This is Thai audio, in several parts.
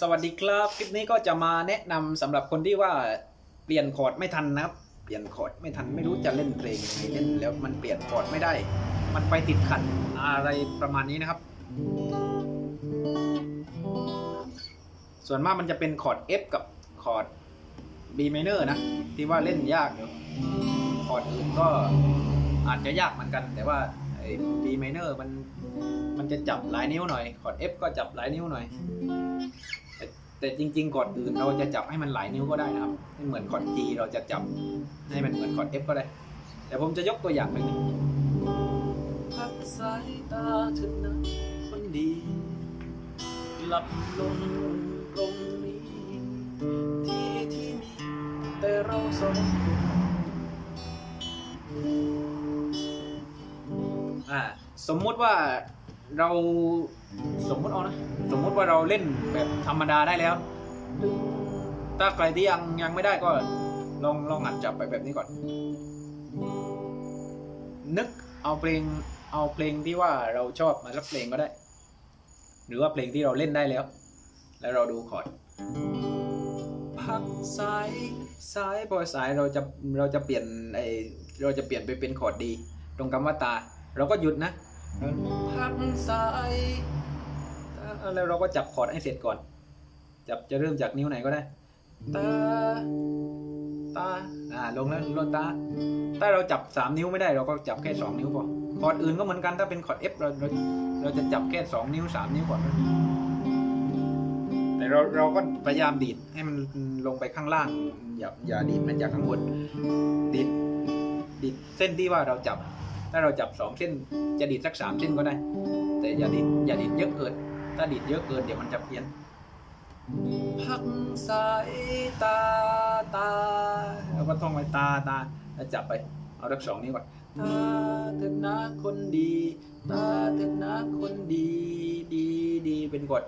สวัสดีครับ คลิปนี้ก็จะมาแนะนำสำหรับคนที่ว่าเปลี่ยนคอร์ดไม่ทันนะครับ เปลี่ยนคอร์ดไม่ทันไม่รู้จะเล่นเพลงยังไงเล่นแล้วมันเปลี่ยนคอร์ดไม่ได้ มันไปติดขัดอะไรประมาณนี้นะครับ ส่วนมากมันจะเป็นคอร์ด F กับคอร์ด B minor นะ ที่ว่าเล่นยากอยู่คอร์ดอื่นก็อาจจะยากเหมือนกัน แต่ว่าไอ้ B minor มันมันจะจับหลายนิ้วหน่อย คอร์ด F ก็จับหลายนิ้วหน่อย แต่แต่จริงๆคอร์ดอื่นเราจะจับให้มันหลายนิ้วก็ได้นะครับไม่เหมือนคอร์ด G เราจะจับให้มันเหมือนคอร์ด F ก็ได้ แต่ผมจะยกตัวอย่างไปหนึ่งพักสายตาเธอนะคนดีหลับลงตรงนี้ที่ที่มีแต่เราสองคนอ่าสมมุติว่าเราสมมุติเอานะ สมมุติว่าเราเล่นแบบธรรมดาได้แล้ว ถ้าใครที่ยังยังไม่ได้ก็ลองลองหัดจับไปแบบนี้ก่อน นึกเอาเพลงเอาเพลงที่ว่าเราชอบมาสักเพลงก็ได้ หรือว่าเพลงที่เราเล่นได้แล้ว แล้วเราดูคอร์ดพักซ้ายซ้ายพอซ้ายเราจะเราจะเปลี่ยนไอเราจะเปลี่ยนไปเป็นคอร์ดดี ตรงคำว่าตา เราก็หยุดนะพักซ้าย แล้วเราก็จับคอร์ดให้เสร็จก่อน จับจะเริ่มจากนิ้วไหนก็ได้ตาตาอ่าลงแล้วลงตาถ้าเราจับสามนิ้วไม่ได้เราก็จับแค่สองนิ้วพอคอร์ดอื่นก็เหมือนกันถ้าเป็นคอร์ด F เราเราเราจะจับแค่สองนิ้วสามนิ้วก่อนแต่เราเราก็พยายามดีดให้มันลงไปข้างล่าง อย่าอย่าดีดมันจากข้างบนดีดดีดเส้นที่ว่าเราจับ ถ้าเราจับสองเส้น จะดีดสักสามเส้นก็ได้ แต่อย่าดีดอย่าดีดเยอะเกิน ถ้าดีดเยอะเกินเดี๋ยวมันจะเพี้ยน พักสายตาตาแล้วก็ท่องไปตาตาแล้วจับไป เอาทักสองนี้วก่อนตาเถิดนะคนดีตาเถิดนะคนดีดีดีเป็นกด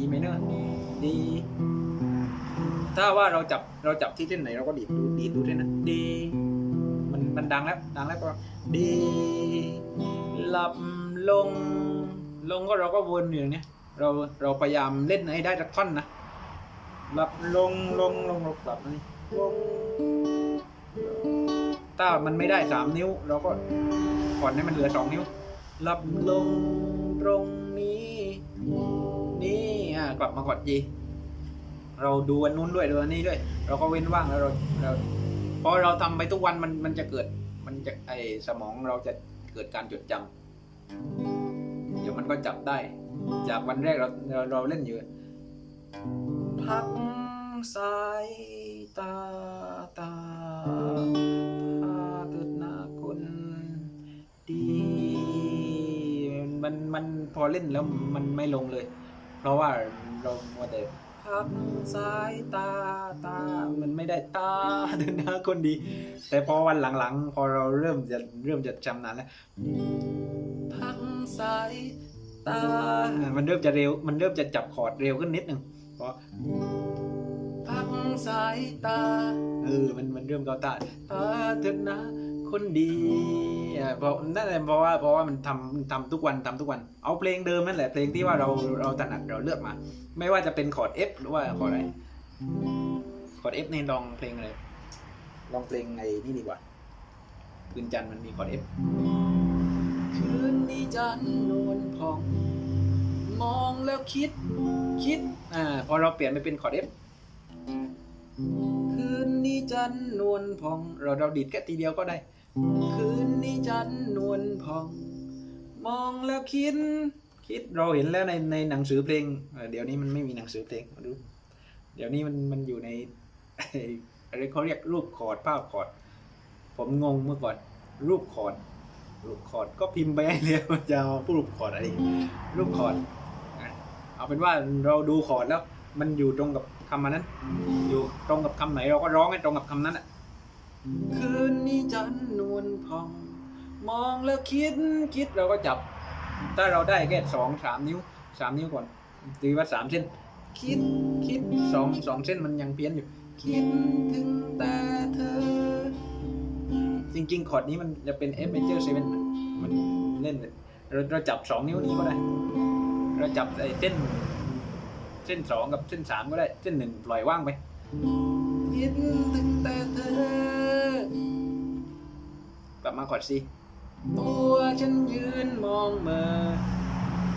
E minor ดี ถ้าว่าเราจับเราจับที่เส้นไหนเราก็ดีดดูดีดดูเส้นนั้นดี มันมันดังแล้วดังแล้วก็ดีหลับลง ลงก็เราก็วนอยู่อย่างเนี้ย เราเราพยายามเล่นให้ได้สักท่อนนะหลับลงลงลงลงหลับนี่ลงถ้ามันไม่ได้สามนิ้ว เราก็ก่อนให้มันเหลือสองนิ้วหลับลงตรงนี้ นี่อะกลับมากดจีเราดูอันนู้นด้วยดูอันนี้ด้วย เราก็เว้นว่างแล้วเราเราพอเราทำไปทุกวันมันมันจะเกิด มันจะไอสมองเราจะเกิดการจดจำ เดี๋ยวมันก็จับได้ จากวันแรกเราเราเราเล่นอยู่พักสายตาตาพาเกิดหน้าคนดี มันมันพอเล่นแล้วมันไม่ลงเลย เพราะว่าเรามัวแต่พักสายตาตา มันไม่ได้ตาเดินหน้าคนดี แต่พอวันหลังๆ พอเราเริ่มจะเริ่มจะจำนานแล้ว สายตา มันเริ่มจะเร็ว มันเริ่มจะจับคอร์ดเร็วขึ้นนิดนึงเพราะพักสายตา เออ มันมันเริ่มเกาตาตาเถิดนะคนดีอ่าเพราะนั่นแหละเพราะว่าเพราะว่ามันทำมันทำทุกวันทำทุกวัน เอาเพลงเดิมนั่นแหละเพลงที่ว่าเราเราถนัดเราเลือกมา ไม่ว่าจะเป็นคอร์ด F หรือว่าคอร์ดอะไรคอร์ด F นี่ลองเพลงอะไรลองเพลงไอ้นี่ดีกว่าคืนจันทร์มันมีคอร์ด F คืนนี้จันนวลพอง มองแล้วคิด คิด อ่า พอเราเปลี่ยนไปเป็นคอร์ด F คืนนี้จันนวลพอง เราเราดีดแค่ทีเดียวก็ได้ คืนนี้จันนวลพอง มองแล้วคิด คิดเราเห็นแล้วในในหนังสือเพลงเอ่อเดี๋ยวนี้มันไม่มีหนังสือเพลงมาดูเดี๋ยวนี้มันมันอยู่ในอะไรเขาเรียกรูปคอร์ดภาพคอร์ด ผมงงเมื่อก่อนรูปคอร์ด รูปคอร์ดก็พิมพ์ไปให้เลยมันจะเอารูปคอร์ดอะไรรูปคอร์ดเอาเป็นว่าเราดูคอร์ดแล้ว มันอยู่ตรงกับคำมันนั้น อยู่ตรงกับคำไหนเราก็ร้องให้ตรงกับคำนั้นอะคืนนี้จันนวลพอง มองแล้วคิดคิดเราก็จับ ถ้าเราได้แค่สองสามนิ้วสามนิ้วก่อนตีว่าสามเส้น คิดคิดสองสองเส้นมันยังเพี้ยนอยู่ คิดถึงแต่เธอ จริงๆคอร์ดนี้มันจะเป็น F major 7มันมันเล่นเลยเราเราจับสองนิ้วนี้ก็ได้ เราจับไอ้เส้น เส้นสองกับเส้นสามก็ได้ เส้นหนึ่งปล่อยว่างไปคิดถึงแต่เธอกลับมาก่อนสิตัวฉันยืนมองเมอ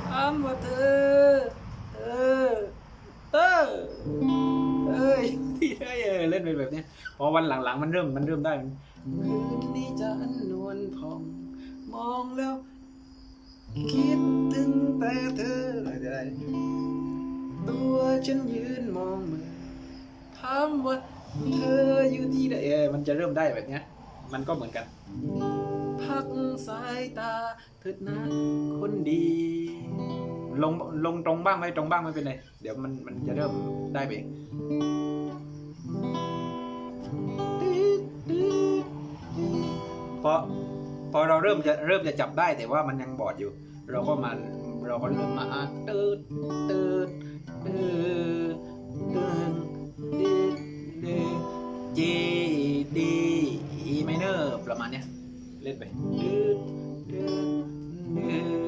ถามว่าเธอ เธอเธอ เออเล่นไปแบบเนี้ยพอวันหลังๆ มันเริ่มมันเริ่มได้มันคืนนี้จันนวลพองมองแล้ว คิดถึงแต่เธออะไรได้ตัวฉันยืนมองมือถามว่าเธออยู่ที่ใดเออมันจะเริ่มได้แบบเนี้ย มันก็เหมือนกัน พักสายตาเถิดนะคนดี ลงลงตรงบ้างไม่ตรงบ้างไม่เป็นไรเดี๋ยวมันมันจะเริ่มได้ไปเอง พอพอเราเริ่มจะเริ่มจะจับได้แต่ว่ามันยังบอดอยู่ เราก็มาเราก็เริ่มมาอาตืดตืดตืดตืดตืดตืด G D E minor ประมาณเนี้ยเล่นไปตืดตืดตืด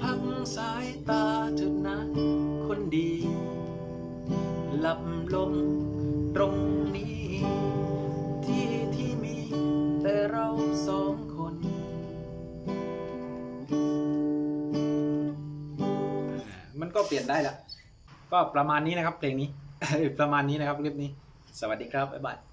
พักสายตาเถิดนะคนดี ลับลงตรงนี้ ที่ที่มีแต่เราสองคน มันก็เปลี่ยนได้ละก็ประมาณนี้นะครับเพลงนี้ ประมาณนี้นะครับคลิปนี้ สวัสดีครับ บ๊ายบาย